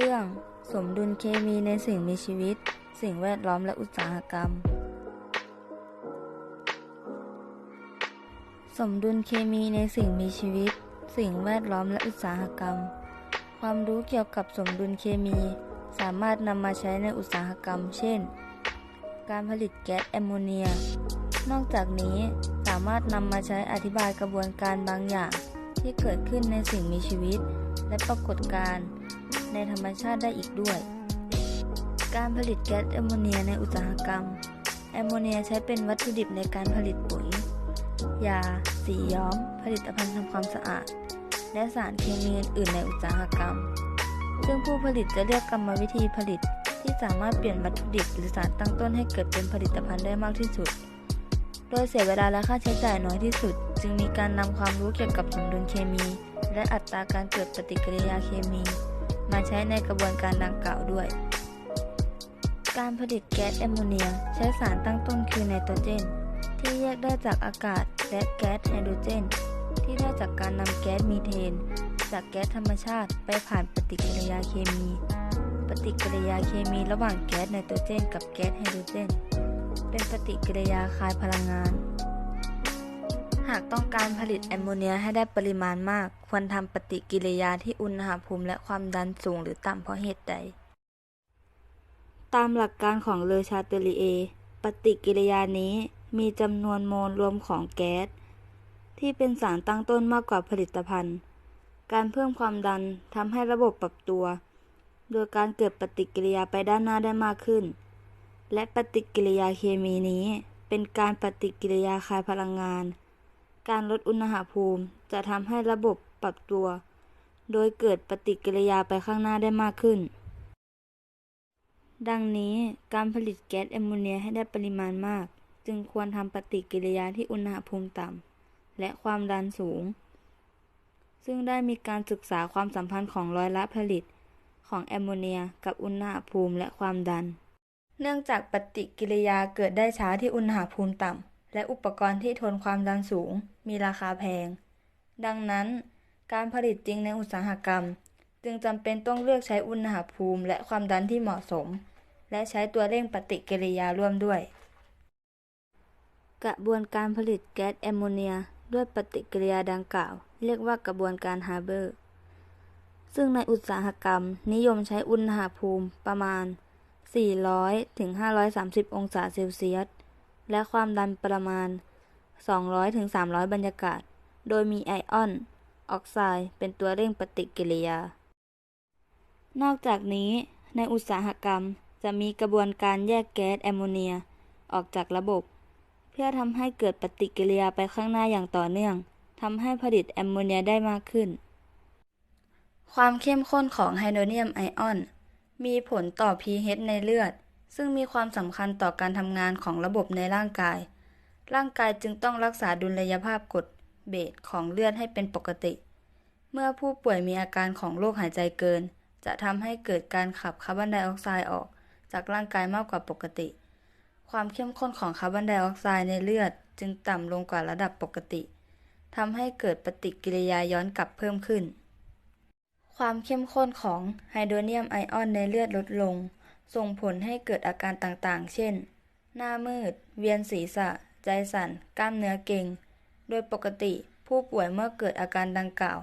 เรื่อง สมดุลเคมีในสิ่งมีชีวิต สิ่งแวดล้อมและอุตสาหกรรม สมดุลเคมีในสิ่งมีชีวิต สิ่งแวดล้อมและอุตสาหกรรม ความรู้เกี่ยวกับสมดุลเคมี สามารถนำมาใช้ในอุตสาหกรรม เช่น การผลิตแก๊สแอมโมเนีย นอกจากนี้สามารถนำมาใช้อธิบายกระบวนการบางอย่างที่เกิดขึ้นในสิ่งมีชีวิต และปรากฏการณ์ ในธรรมชาติได้อีกด้วย การผลิตแก๊สแอมโมเนียในอุตสาหกรรม แอมโมเนียใช้เป็นวัตถุดิบในการผลิตปุ๋ย ยา สีย้อม ผลิตภัณฑ์ทำความสะอาด และสารเคมีอื่นในอุตสาหกรรม ซึ่งผู้ผลิตจะเลือกกรรมวิธีผลิตที่สามารถเปลี่ยนวัตถุดิบหรือสารตั้งต้นให้เกิดเป็นผลิตภัณฑ์ได้มากที่สุด โดยเสียเวลาและค่าใช้จ่ายน้อยที่สุด จึงมีการนำความรู้เกี่ยวกับสมดุลเคมี และอัตราการเกิดปฏิกิริยาเคมี มาใช้ในกระบวนการดังกล่าวด้วย การผลิตแก๊สแอมโมเนียใช้สารตั้งต้นคือไนโตรเจน ที่แยกได้จากอากาศและแก๊สไฮโดรเจน ที่ได้จากการนำแก๊สมีเทน จากแก๊สธรรมชาติไปผ่านปฏิกิริยาเคมี ปฏิกิริยาเคมีระหว่างแก๊สไนโตรเจน กับแก๊สไฮโดรเจน เป็นปฏิกิริยาคายพลังงาน หากต้องการผลิตแอมโมเนียให้ได้ปริมาณมาก ควรทำปฏิกิริยาที่อุณหภูมิและความดันสูงหรือต่ำเพราะเหตุใด ตามหลักการของเลอชาเตลีเอ ปฏิกิริยานี้มีจำนวนโมลรวมของแก๊ส ที่เป็นสารตั้งต้นมากกว่าผลิตภัณฑ์ การเพิ่มความดันทำให้ระบบปรับตัว โดยการเกิดปฏิกิริยาไปด้านหน้าได้มากขึ้น และปฏิกิริยาเคมีนี้เป็นการปฏิกิริยาคายพลังงาน การลดอุณหภูมิจะทำให้ระบบปรับตัว โดยเกิดปฏิกิริยาไปข้างหน้าได้มากขึ้น ดังนี้การผลิตแก๊สแอมโมเนียให้ได้ปริมาณมาก จึงควรทำปฏิกิริยาที่อุณหภูมิต่ำและความดันสูง ซึ่งได้มีการศึกษาความสัมพันธ์ของร้อยละผลิตของแอมโมเนียกับอุณหภูมิและความดัน เนื่องจากปฏิกิริยาเกิดได้ช้าที่อุณหภูมิต่ำ และอุปกรณ์ที่ทนความดันสูง มีราคาแพง ดังนั้น การผลิตจริงในอุตสาหกรรม จึงจำเป็นต้องเลือกใช้อุณหภูมิ และความดันที่เหมาะสม และใช้ตัวเร่งปฏิกิริยาร่วมด้วย กระบวนการผลิตแก๊สแอมโมเนียด้วยปฏิกิริยาดังกล่าว เรียกว่ากระบวนการฮาเบอร์ ซึ่งในอุตสาหกรรม นิยมใช้อุณหภูมิประมาณ 400ถึง530 องศาเซลเซียส และความดันประมาณ 200ถึง300 บรรยากาศ โดยมีไอออน ออกไซด์เป็นตัวเร่งปฏิกิริยา นอกจากนี้ในอุตสาหกรรมจะมีกระบวนการแยกแก๊สแอมโมเนียออกจากระบบ เพื่อทำให้เกิดปฏิกิริยาไปข้างหน้าอย่างต่อเนื่องทำให้ผลิตแอมโมเนียได้มากขึ้น ความเข้มข้นของไฮโดรเนียมไอออน มีผลต่อ pH ในเลือด ซึ่งมีความสำคัญต่อการทำงานของระบบในร่างกาย ร่างกายจึงต้องรักษาดุลยภาพกรดเบสของเลือดให้เป็นปกติ เมื่อผู้ป่วยมีอาการของโรคหายใจเกิน จะทำให้เกิดการขับคาร์บอนไดออกไซด์ออก จากร่างกายมากกว่าปกติ ความเข้มข้นของคาร์บอนไดออกไซด์ในเลือดจึงต่ำลงกว่าระดับปกติทำให้เกิดปฏิกิริยาย้อนกลับเพิ่มขึ้น ความเข้มข้นของไฮโดรเนียมไอออนในเลือดลดลง ส่งผลให้เกิดอาการต่างๆ เช่น หน้ามืด เวียนศีรษะ ใจสั่น กล้ามเนื้อเกร็งโดยปกติผู้ป่วยเมื่อเกิดอาการดังกล่าว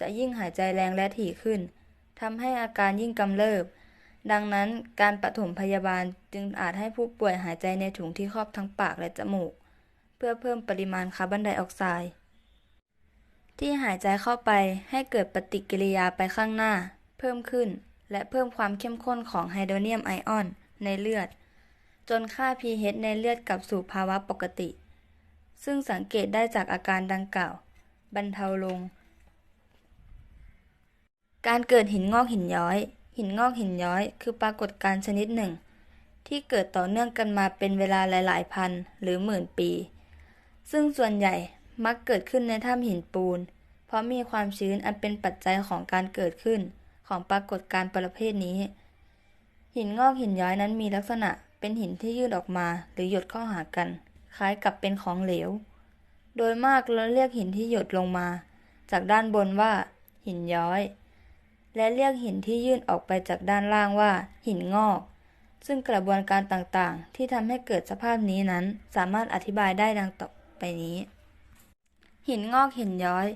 จะยิ่งหายใจแรงและถี่ขึ้นทำให้อาการยิ่งกำเริบ ดังนั้นการปฐมพยาบาลจึงอาจให้ผู้ป่วยหายใจในถุงที่ครอบทั้งปากและจมูก เพื่อเพิ่มปริมาณคาร์บอนไดออกไซด์ที่หายใจเข้าไปให้เกิดปฏิกิริยาไปข้างหน้า เพิ่มขึ้น และเพิ่มความเข้มข้นของไฮโดรเนียมไอออนในเลือด จนค่า pH ในเลือดกลับสู่ภาวะปกติ ซึ่งสังเกตได้จากอาการดังกล่าว บรรเทาลง การเกิดหินงอกหินย้อย หินงอกหินย้อย คือปรากฏการณ์ชนิดหนึ่ง ที่เกิดต่อเนื่องกันมาเป็นเวลาหลาย ๆ พันหรือหมื่นปี ซึ่งส่วนใหญ่มักเกิดขึ้นในถ้ำหินปูน เพราะมีความชื้นอันเป็นปัจจัยของการเกิดขึ้น ของปรากฏการณ์ประเภทนี้ หินงอกหินย้อยนั้นมีลักษณะเป็นหินที่ยืดออกมาหรือหยดเข้าหากัน คล้ายกับเป็นของเหลว โดยมากเราเรียกหินที่หยดลงมา จากด้านบนว่า หินย้อย และเรียกหินที่ยื่นออกไปจากด้านล่างว่า หินงอก ซึ่งกระบวนการต่างๆ ที่ทำให้เกิดสภาพนี้นั้น สามารถอธิบายได้ดังต่อไปนี้ หินงอกหินย้อย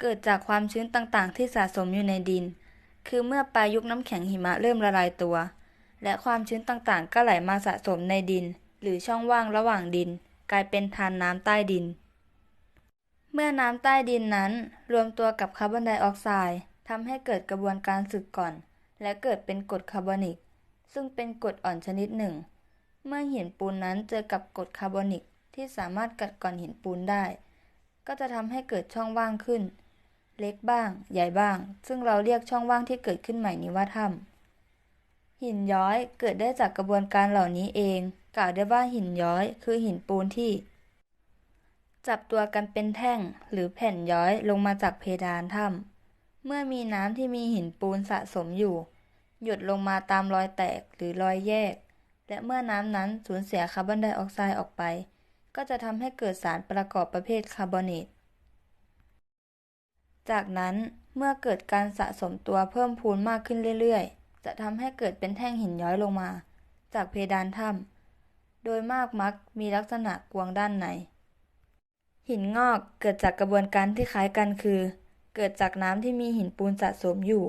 เกิดจากความชื้นต่างๆ ที่สะสมอยู่ในดิน คือเมื่อปลายุคน้ำแข็งหิมะเริ่มละลายตัว และความชื้นต่างๆ ก็ไหลมาสะสมในดิน หรือช่องว่างระหว่างดิน กลายเป็นทานน้ำใต้ดิน เมื่อน้ำใต้ดินนั้น รวมตัวกับคาร์บอนไดออกไซด์ทำให้เกิดกระบวนการสึกก่อน และเกิดเป็นกรดคาร์บอนิก ซึ่งเป็นกรดอ่อนชนิดหนึ่ง เมื่อหินปูนนั้นเจอกับกรดคาร์บอนิกที่สามารถกัดกร่อนหินปูนได้ ก็จะทำให้เกิดช่องว่างขึ้น เล็กบ้าง ใหญ่บ้าง ซึ่งเราเรียกช่องว่างที่เกิดขึ้นใหม่นี้ว่าถ้ำหินย้อยเกิดได้จากกระบวนการเหล่านี้เอง กล่าวได้ว่าหินย้อย คือหินปูนที่ จับตัวกันเป็นแท่ง หรือแผ่นย้อยลงมาจากเพดานถ้ำเมื่อมีน้ำที่มีหินปูนสะสมอยู่ หยดลงมาตามรอยแตกหรือรอยแยก และเมื่อน้ำนั้นสูญเสียคาร์บอนไดออกไซด์ออกไป ก็จะทำให้เกิดสารประกอบประเภทคาร์บอเนต จากนั้นเมื่อเกิดการสะสมตัวเพิ่มพูนมากขึ้นเรื่อยๆ จะทำให้เกิดเป็นแท่งหินย้อยลงมา จากเพดานถ้ำโดยมากมักมีลักษณะกวงด้านใน หินงอกเกิดจากกระบวนการที่คล้ายกันคือ เกิดจากน้ำที่มีหินปูนสะสมอยู่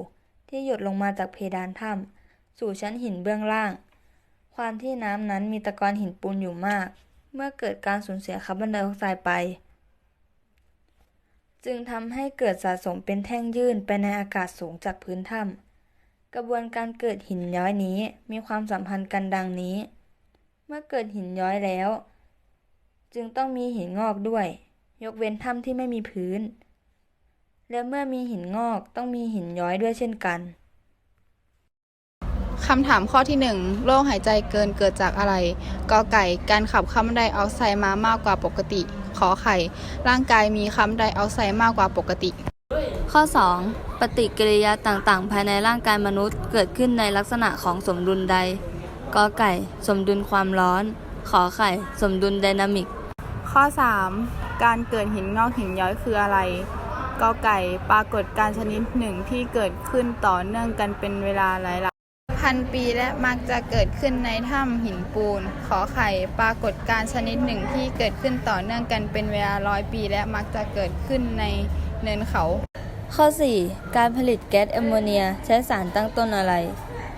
ที่หยดลงมาจากเพดานถ้ำสู่ชั้นหินเบื้องล่าง ความที่น้ำนั้นมีตะกอนหินปูนอยู่มาก เมื่อเกิดการสูญเสียคาร์บอนไดออกไซด์ไป จึงทำให้เกิดสะสมเป็นแท่งยื่นไปในอากาศสูงจากพื้นถ้ำกระบวนการเกิดหินย้อยนี้มีความสัมพันธ์กันดังนี้ เมื่อเกิดหินย้อยแล้ว จึงต้องมีหินงอกด้วย ยกเว้นถ้ำที่ไม่มีพื้น และเมื่อมีหินงอกต้องมีหินย้อยด้วยเช่นกันคำถามข้อที่ 1 โรคหายใจเกินเกิดจากอะไร กอไก่ การขับคาร์บอนไดออกไซด์มามากกว่าปกติ ขอไข่ ร่างกายมีคาร์บอนไดออกไซด์มากกว่าปกติ ข้อ 2. ปฏิกิริยาต่างๆ ภายในร่างกายมนุษย์ เกิดขึ้นในลักษณะของสมดุลใดกอไก่ สมดุลความร้อน ขอไข่ สมดุลไดนามิก ข้อ 3 การเกิดหินงอกหินย้อยคืออะไรกอไก่ปรากฏการณ์ชนิดหนึ่งที่เกิดขึ้นต่อเนื่องกันเป็นเวลาหลายๆ พันปีและมักจะเกิดขึ้นในถ้ำหินปูน ขอไข่ปรากฏการณ์ชนิดหนึ่งที่เกิดขึ้นต่อเนื่องกันเป็นเวลาร้อยปี และมักจะเกิดขึ้นในเนินเขา ข้อ 4. การผลิตแก๊สแอมโมเนียใช้สารตั้งต้นอะไร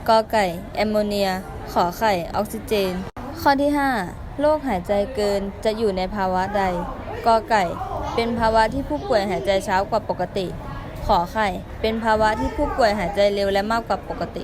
กอไก่ แอมโมเนีย ขอไข่ ออกซิเจน ข้อที่ 5. โรคหายใจเกินจะอยู่ในภาวะใดกอไก่ เป็นภาวะที่ผู้ป่วยหายใจช้ากว่าปกติ ขอไข่ เป็นภาวะที่ผู้ป่วยหายใจเร็วและมากกว่าปกติ